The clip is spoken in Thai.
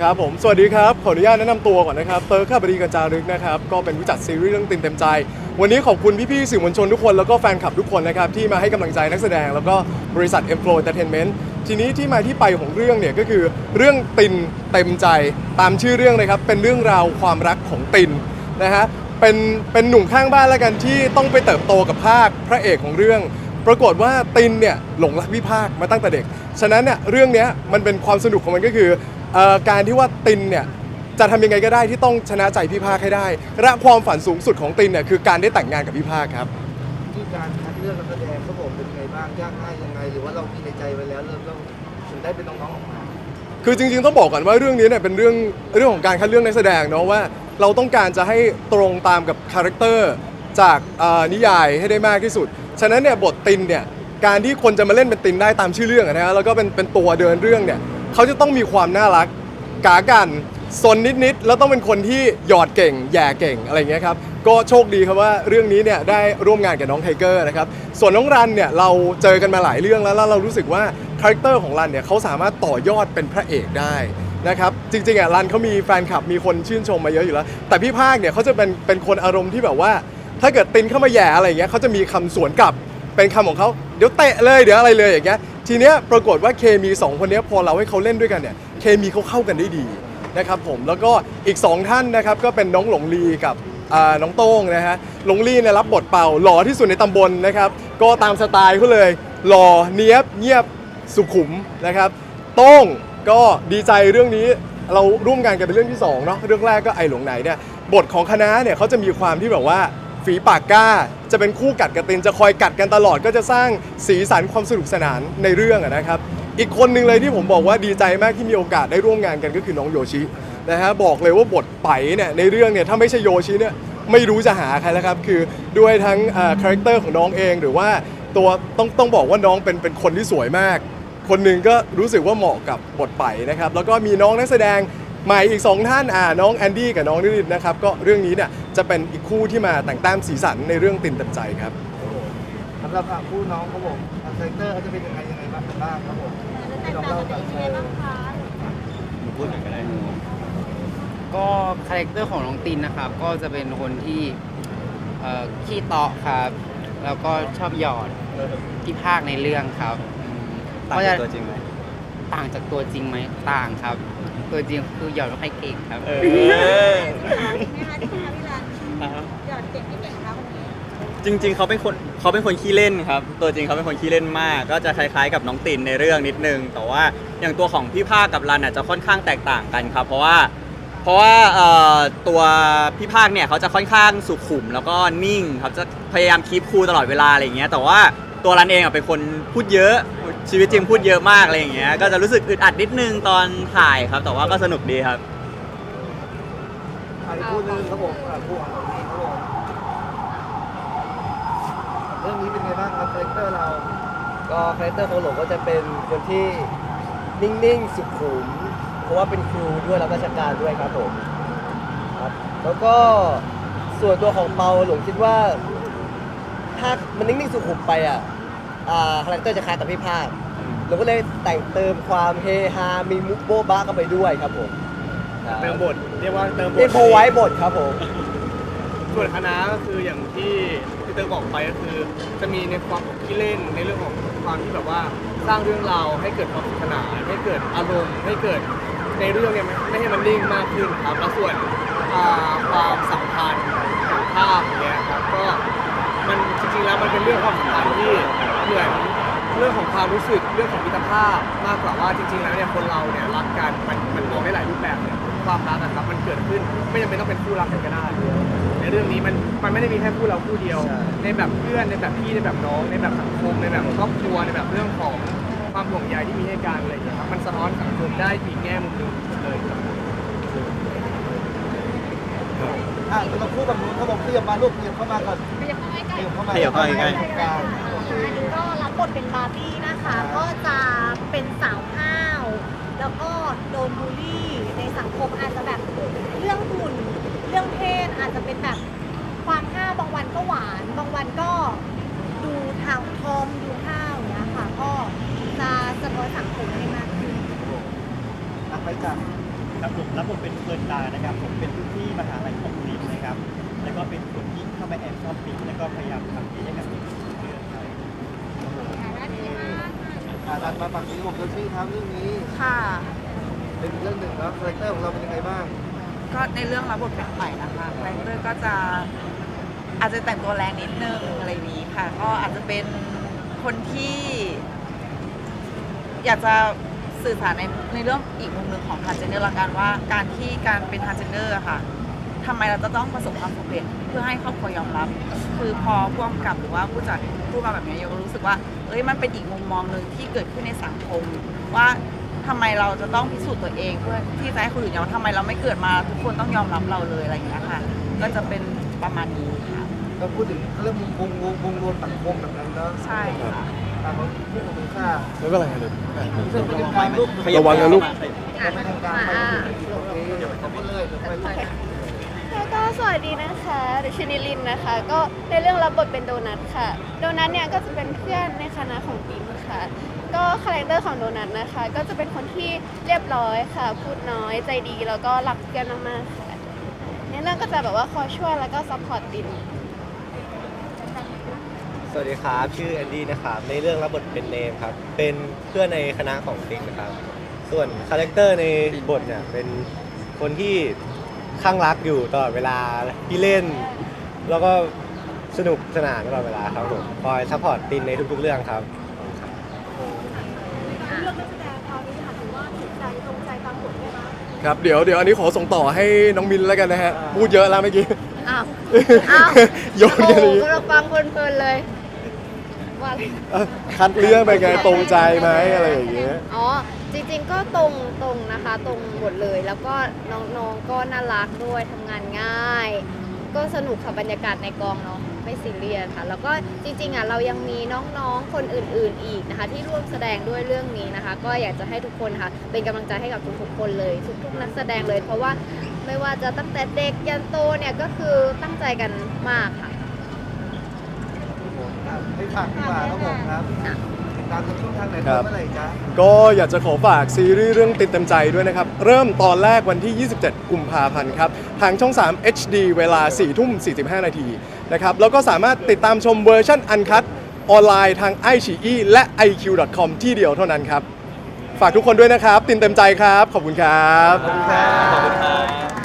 ครับผมสวัสดีครับ ขออนุญาตแนะนำตัวก่อนนะครับเติร์คข้าบดีกัญจารึกนะครับ ก็เป็นผู้จัดซีรีส์เรื่องตินเต็มใจ วันนี้ขอบคุณพี่ๆสื่อมวลชนทุกคนแล้วก็แฟนคลับทุกคนนะครับ ที่มาให้กำลังใจนักแสดงแล้วก็บริษัท M Flow Entertainment ทีนี้ที่มาที่ไปของเรื่องเนี่ยก็คือเรื่องตินเต็มใจตามชื่อเรื่องเลยครับ เป็นเรื่องราวความรักของตินนะฮะเป็นเป็นหนุ่มข้างบ้านแล้วกันที่ต้องไปเติบโตกับภาคพระเอกของเรื่อง ปรากฏว่าตินเนี่ยหลงรักพี่ภาคมาตั้งแต่เด็ก ฉะนั้นเนี่ยเรื่องเนี้ยมันเป็นความสนุกของมันก็คือ เอ่อการที่ว่าตินเนี่ยจะทำยังไงก็ได้ที่ต้องชนะใจพี่ภาคให้ได้และความฝันสูงสุดของตินเนี่ยคือการได้แต่งงานกับพี่ภาคครับ ที่การคัดเลือกนักแสดงเขาบอกเป็นไงบ้างยากง่ายยังไง หรือว่าเรามีในใจไว้แล้วเริ่มเราถึงได้เป็นน้องๆออกมาคือจริงๆต้องบอกก่อนว่าเรื่องนี้เนี่ยเป็นเรื่องเรื่องของการคัดเลือกนักแสดงเนาะว่า เราต้องการจะให้ตรงตามกับคาแรคเตอร์จากเอ่อนิยายให้ได้มากที่สุด ฉะนั้นเนี่ยบทตินเนี่ยการที่คนจะมาเล่นเป็นตินได้ตามชื่อเรื่องอะนะฮะแล้วก็เป็นเป็นตัวเดินเรื่องเนี่ย เขาจะต้องมีความน่ารักกากันซนนิดๆแล้วต้องเป็นคนที่หยอดเก่งแย่เก่งอะไรอย่างเงี้ยครับก็โชคดีครับว่าเรื่องนี้เนี่ยได้ร่วมงานกับน้องไทเกอร์นะครับส่วนน้องรันเนี่ยเราเจอกันมาหลายเรื่องแล้วแล้วเรารู้สึกว่าคาแรคเตอร์ของรันเนี่ยเขาสามารถต่อยอดเป็นพระเอกได้นะครับจริงๆอะรันเขามีแฟนคลับมีคนชื่นชมมาเยอะอยู่แล้ว แต่พี่ภาคเนี่ยเขาจะเป็นเป็นคนอารมณ์ที่แบบว่า ถ้าเกิดตินเข้ามาแย่อะไรอย่างเงี้ยเขาจะมีคำสวนกลับเป็นคำของเขาเดี๋ยวเตะเลยเดี๋ยวอะไรเลยอย่างเงี้ย ทีเนี้ยปรากฏว่าเคมีสองคนเนี้ยพอเราให้เขาเล่นด้วยกันเนี่ยเคมีเขาเข้ากันได้ดีนะครับผมแล้วก็อีกสองท่านนะครับก็เป็นน้องหลงลีกับอ่าน้องโต้งนะฮะหลงลีเนี่ยรับบทเป่าหล่อที่สุดในตำบลนะครับก็ตามสไตล์เขาเลยหล่อเนี้ยบเงียบสุขุมนะครับโต้งก็ดีใจเรื่องนี้เราร่วมงานกันเป็นเรื่องที่สองเนาะเรื่องแรกก็ไอหลงไหนเนี่ยบทของคณะเนี่ยเขาจะมีความที่แบบว่า ฝีปากกล้า จะเป็นคู่กัดกับตินจะคอยกัดกันตลอดก็จะสร้างสีสันความสนุกสนานในเรื่องอะนะครับ อีกคนหนึ่งเลยที่ผมบอกว่าดีใจมากที่มีโอกาสได้ร่วมงานกันก็คือน้องโยชินะฮะบอกเลยว่าบทไปเนี่ยในเรื่องเนี่ยถ้าไม่ใช่โยชิเนี่ยไม่รู้จะหาใครแล้วครับคือด้วยทั้งคาแรคเตอร์ของน้องเองหรือว่าตัวต้องต้องบอกว่าน้องเป็นเป็นคนที่สวยมาก คนหนึ่งก็รู้สึกว่าเหมาะกับบทไปนะครับแล้วก็มีน้องนักแสดงใหม่อีก 2 ท่านอ่าน้องแอนดี้กับน้องนิรินนะครับก็เรื่องนี้เนี่ย จะเป็นอีกคู่ที่มาแต่งแต้มสีสันในเรื่องตินเต็มใจครับสำหรับผู้น้องเขาบอกคาแรคเตอร์เขาจะเป็นยังไงยังไงบ้างกันบ้างครับผมแตกต่างกันยังไงบ้างคะพูดหน่อยก็ได้ก็คาแรคเตอร์ของน้องตินนะครับ ก็จะเป็นคนที่เอ่อขี้เตาะครับ แล้วก็ชอบหยอดที่ภาคในเรื่องครับอืมต่างก็จาจะกตัวจริงไหมต่างจากตัวจริงไหมต่างครับ ตัวจริงคือหยอดไม่ค่อยเก่งครับ เออ นะคะที่คุณทำพี่รันหยอดเก่งไม่เก่งคะคนนี้จริง ๆ เขาเป็นคนเขาเป็นคนขี้เล่นครับ ตัวจริงเขาเป็นคนขี้เล่นมาก ก็จะคล้ายๆกับน้องตินในเรื่องนิดนึง แต่ว่าอย่างตัวของพี่ภาคกับรันอะจะค่อนข้างแตกต่างกันครับ เพราะว่า เพราะว่าเอ่อตัวพี่ภาคเนี่ยเขาจะค่อนข้างสุขุมแล้วก็นิ่งครับจะพยายามคีปคูลตลอดเวลาอะไรอย่างเงี้ยแต่ว่า ตัวรันเองอะเป็นคนพูดเยอะ ชีวิตจริงพูดเยอะมากอะไรอย่างเงี้ย ก็จะรู้สึกอึดอัดนิดนึงตอนถ่ายครับ แต่ว่าก็สนุกดีครับอันนี้ผู้หนึงครับผมอ่าผู้ของนี้ครับผมเรื่องนี้เป็นไงบ้างครับคาแรคเตอร์เรา ก็คาแรคเตอร์ของหลงก็จะเป็นคนที่นิ่งๆ สุขุม เพราะว่าเป็นครูด้วยรับราชการด้วยครับผมครับแล้วก็ส่วนตัวของเปาหลงคิดว่า ถ้ามันนิ่งๆ สุขุมไปอะอ่า คาแรคเตอร์จะคล้ายกับพี่ภาคหลงก็เลยแต่งเติมความเฮฮา มีมุกโบ๊ะบ้าเข้าไปด้วยครับผมเติมบทเรียกว่าเติมบทเรียกโพไว้บทครับผมส่วนคณะก็คืออย่างที่พี่เติมบอกไปก็คือ จะมีในความของที่เล่นในเรื่องของความที่แบบว่าสร้างเรื่องราวให้เกิดความสนุกสนานให้เกิดอารมณ์ให้เกิดในเรื่องเนี่ยไม่ไม่ให้มันนิ่งมากขึ้นครับแล้วส่วนอ่าความสัมพันธ์กับภาพเนี่ยครับก็มันจริงๆแล้วมันเป็นเรื่องความสัมพันธ์ที่ เหมือนเรื่องของความรู้สึกเรื่องของมิตรภาพมากกว่าว่าจริงๆแล้วเนี่ยคนเราเนี่ยรักกันมันมันมองได้หลายรูปแบบเนี่ยความรักอะครับมันเกิดขึ้นไม่จำเป็นต้องเป็นคู่รักกันก็ได้ในเรื่องนี้มันมันไม่ได้มีแค่คู่เราคู่เดียวใช่ในแบบเพื่อนในแบบพี่ในแบบน้อง ในแบบสังคมในแบบครอบครัวในแบบเรื่องของความห่วงใยที่มีให้กันอะไรอย่างเงี้ยครับมันสะท้อนสังคมได้อีกแง่มุมหนึ่งเลยครับอ่าเราพูดแบบนู้นเขาบอกขยับมาลูกขยับเข้ามาก่อนขยับเข้ามาใกล้ขยับเข้ามาขยับเข้ามาใกล้ ตรงกลางอันนี้ก็รับบทเป็นบาร์บี้นะคะ ก็จะเป็นสาวห้าว แล้วก็โดนบูลลี่ในสังคมอาจจะแบบเรื่องหุ่นเรื่องเพศอาจจะเป็นแบบความห้าวบางวันก็หวาน บางวันก็ดูทางทอมดูห้าวอย่างเงี้ยค่ะก็จะสะท้อนสังคมให้มากขึ้นอะไปจ้ะคครับผมรับบทเป็นเฟิร์นดานะครับ ผมเป็นรุ่นพี่มหาลัยของลินนะครับ แล้วก็เป็นคนที่เข้าไปแอบชอบปิ๊กแล้วก็พยายามทำดีให้กับปิ๊กเรื่องครับ อ่าดันมาฝั่งนี้ผมจะชื่อครับเรื่องนี้ ค่ะ เป็นเรื่องหนึ่งแล้วคาแรคเตอร์ของเราเป็นยังไงบ้าง ก็ในเรื่องรับบทเป็นใหม่นะคะคาแรคเตอร์ก็จะอาจจะแต่งตัวแรงนิดนึงอะไรอย่างนี้ค่ะ ก็อาจจะเป็นคนที่ อยากจะสื่อสารในในเรื่องอีกมุมหนึ่งของทางเจนเดอร์ละกันว่า การที่การเป็นทางเจนเดอร์ค่ะ ทำไมเราจะต้องประสบความสำเร็จเพื่อให้ครอบครัวยอมรับ คือพอพ่วงกับหรือว่าผู้จัดพูดมาแบบนี้โยก็รู้สึกว่าเอ้ยมันเป็นอีกมุมมองหนึ่งที่เกิดขึ้นในสังคม ว่าทำไมเราจะต้องพิสูจน์ตัวเองเพื่อที่จะให้คนอื่นยอมรับทำไมเราไม่เกิดมาทุกคนต้องยอมรับเราเลยอะไรอย่างเงี้ยค่ะ ก็จะเป็นประมาณนี้ค่ะก็พูดถึงเรื่องวงวงวงรวมสังคมแบบนั้นเนาะใช่ค่ะ ตามของผู้ของคุณค่าไม่เป็นไรครับเรื่องเป็นการลูกระวังนะลูกไม่ทำการไปโอเคขอบคุณเลยเดี๋ยวไปลูก แล้วก็สวัสดีนะคะดิฉันนิลินนะคะ ก็ในเรื่องรับบทเป็นโดนัทค่ะ โดนัทเนี่ยก็จะเป็นเพื่อนในคณะของปิมค่ะ ก็คาแรคเตอร์ของโดนัทนะคะ ก็จะเป็นคนที่เรียบร้อยค่ะ พูดน้อยใจดีแล้วก็รักเพื่อนมากๆค่ะในเรื่องก็จะแบบว่าคอยช่วยแล้วก็ซัพพอร์ตปิมสวัสดีครับ ชื่อแอนดี้นะครับ ในเรื่องรับบทเป็นเนมครับ เป็นเพื่อนในคณะของติ๊กนะครับ ส่วนคาแรคเตอร์ในบทเนี่ยเป็นคนที่ ข้างรักอยู่ตลอดเวลาที่เล่น แล้วก็สนุกสนานตลอดเวลาครับผมคอยซัพพอร์ตตินในทุกๆเรื่องครับเรื่องนักแสดงตอนนี้ค่ะถือว่าถูกใจตรงใจตามบทไหมคะครับเดี๋ยวเดี๋ยวอันนี้ขอส่งต่อให้น้องมินแล้วกันนะฮะ พูดเยอะแล้วเมื่อกี้ อ้าว อ้าว โยนโอ้กันโหอย่างนี้กำลังฟังเพลินๆเลย ว่าอะไร เอ้าคัดเลือกไปไงตรงใจไหมอะไรอย่างเงี้ย อ๋อ จริงๆก็ตรงตรงนะคะ ตรงหมดเลย แล้วก็น้องๆก็น่ารักด้วยทำงานง่าย ก็สนุกค่ะบรรยากาศในกองเนาะไม่ซีเรียสค่ะ แล้วก็จริงๆอะเรายังมีน้องๆคนอื่น ๆอีกนะคะ ที่ร่วมแสดงด้วยเรื่องนี้นะคะ ก็อยากจะให้ทุกคนค่ะ เป็นกำลังใจให้กับทุกๆคนเลย ทุกๆนักแสดงเลย เพราะว่าไม่ว่าจะตั้งแต่เด็กยันโตเนี่ยก็คือตั้งใจกันมากค่ะ ให้ฝากดีกว่าครับผมครับติดตามทางช่องทางไหนครับเมื่อไหร่จ๊ะก็อยากจะขอฝากซีรีส์เรื่องติดเต็มใจด้วยนะครับ เริ่มตอนแรกวันที่ 27 กุมภาพันธ์ครับ ทางช่อง 3 HD เวลา 4 ทุ่ม 45 นาทีนะครับ แล้วก็สามารถติดตามชมเวอร์ชันอันคัดออนไลน์ทาง i อ e และ iq.com ที่เดียวเท่านั้นครับ ฝากทุกคนด้วยนะครับ ตินเต็มใจครับ ขอบคุณครับ ขอบคุณครับ